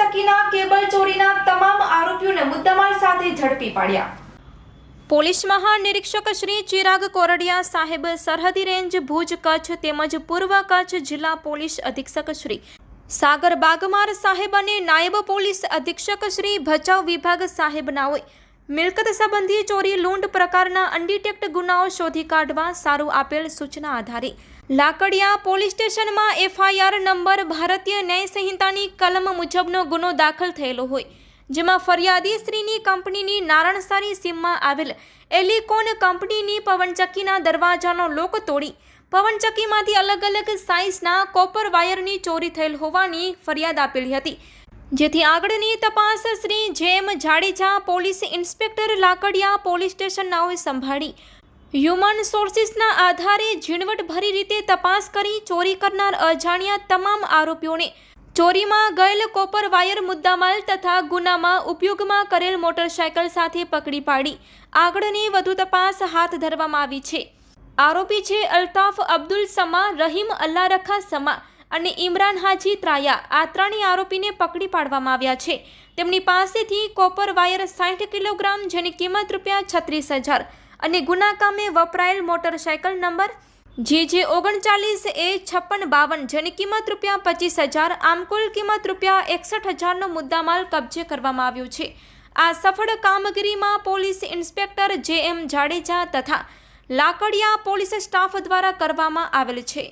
ચક્કીના cable ચોરીના તમામ આરોપીઓને મુદ્દામાલ સાથે ઝડપી પાડ્યા. પોલીસ મહાનિરીક્ષક શ્રી ચિરાગ કોરડિયા સાહેબ સરહદી રેન્જ ભુજ કચ્છ તેમજ પૂર્વ કચ્છ જિલ્લા પોલીસ અધિક્ષક શ્રી સાગર બાગમાર સાહેબ અને નાયબ પોલીસ અધિક્ષક શ્રી ભચાઉ વિભાગ સાહેબનાઓએ મિલકત સંબંધી ચોરી લૂંટ પ્રકારના અનડિટેક્ટ ગુનાઓ શોધી કાઢવા સારું આપેલ સૂચના આધારે. લાકડિયા પોલીસ સ્ટેશનમાં એફઆઈઆર નંબર, ભારતીય ન્યાય સંહિતાની કલમ મુજબનો ગુનો દાખલ થયેલો હોય, જેમાં ફરિયાદી સ્ત્રીની કંપનીની નારણસારી સીમમાં આવેલ એલિકોન કંપનીની પવનચક્કીના દરવાજાનો લોક તોડી, પવનચક્કીમાંથી અલગ અલગ સાઇઝના કોપર વાયરની ચોરી થયેલ હોવાની ફરિયાદ આપેલી હતી. જેથી આગળની તપાસ Shri J M Jadeja police inspector Lakadiya police station નાઓએ સંભાળી. હ્યુમન સોર્સિસના આધારે ઝીણવટભરી રીતે તપાસ કરી ચોરી કરનાર અજાણ્યા તમામ આરોપીઓને ચોરીમાં ગયેલ કોપર વાયર મુદ્દામાલ તથા ગુનામાં ઉપયોગમાં કરેલ મોટરસાયકલ સાથે પકડી પાડી. આગળની વધુ તપાસ હાથ ધરવામાં આવી છે. આરોપી છે અલ્તાફ અબ્દુલ સમા, રહીમ અલ્લારખા સમા. અને ઇમરાન હાજી ત્રાયા આ ત્રણેય આરોપીને પકડી પાડવામાં આવ્યા છે. તેમની પાસેથી કોપર વાયર સાઠ કિલોગ્રામ જેની કિંમત રૂપિયા છત્રીસ હજાર અને ગુના કામે વપરાયેલ મોટરસાયકલ નંબર જે જે ઓગણચાલીસ એ છપ્પન બાવન જેની કિંમત રૂપિયા પચીસ હજાર, આમ કુલ કિંમત રૂપિયા એકસઠ હજારનો મુદ્દામાલ કબજે કરવામાં આવ્યો છે. આ સફળ કામગીરીમાં પોલીસ ઇન્સ્પેક્ટર જે એમ જાડેજા તથા લાકડિયા પોલીસ સ્ટાફ દ્વારા કરવામાં આવેલ છે.